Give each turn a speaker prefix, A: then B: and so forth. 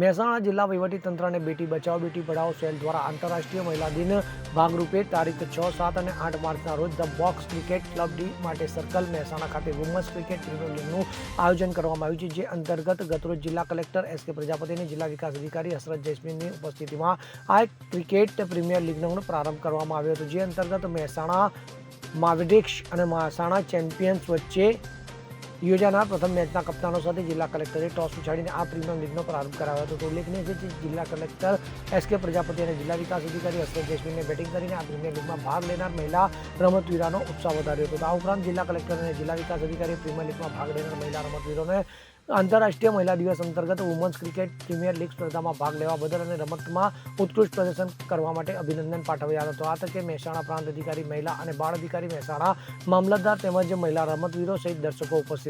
A: મહેસાણા જિલ્લા વહીવટીતંત્રને બેટી બચાવો, બેટી પઢાઓ સેલ દ્વારા આંતરરાષ્ટ્રીય મહિલા દિન ભાગરૂપે તારીખ છ, સાત અને આઠ માર્ચના રોજ the box cricket club D માટે સર્કલ મહેસાણા ખાતે વુમન્સ ક્રિકેટ પ્રીમિયર લીગનું આયોજન કરવામાં આવ્યું છે, જે અંતર્ગત ગતરોજ જિલ્લા કલેક્ટર એસ કે પ્રજાપતિ અને જિલ્લા વિકાસ અધિકારી હસરત જૈસ્મીનની ઉપસ્થિતિમાં આ ક્રિકેટ પ્રીમિયર લીગનો પ્રારંભ કરવામાં આવ્યો હતો, જે અંતર્ગત મહેસાણા માવિડિક્સ અને મહેસાણા ચેમ્પિયન્સ વચ્ચે યોજાનાર પ્રથમ મેચના કપ્તાનો સાથે જિલ્લા કલેક્ટરે ટોસ ઉછાડીને આ પ્રીમિયમ લીગનો પ્રારંભ કરાવ્યો હતો. તો ઉલ્લેખનીય છે કે જિલ્લા કલેક્ટર એસ કે પ્રજાપતિ અને જિલ્લા વિકાસ અધિકારી હસરત જૈસ્મીનને બેટિંગ કરીને આ પ્રીમિયર લીગમાં ભાગ લેનાર મહિલા રમતવીરાનો ઉત્સાહ વધાર્યો હતો. આ ઉપરાંત જિલ્લા કલેક્ટર અને જિલ્લા વિકાસ અધિકારીએ પ્રીમિયર લીગમાં ભાગ લેનાર મહિલા રમતવીરોને આંતરરાષ્ટ્રીય મહિલા દિવસ અંતર્ગત વુમન્સ ક્રિકેટ પ્રીમિયર લીગ સ્પર્ધામાં ભાગ લેવા બદલ અને રમતમાં ઉત્કૃષ્ટ પ્રદર્શન કરવા માટે અભિનંદન પાઠવ્યા હતો. આ તકે મહેસાણા પ્રાંત અધિકારી મહિલા અને બાળ અધિકારી મહેસાણા મામલતદાર તેમજ મહિલા રમતવીરો સહિત દર્શકો ઉપસ્થિત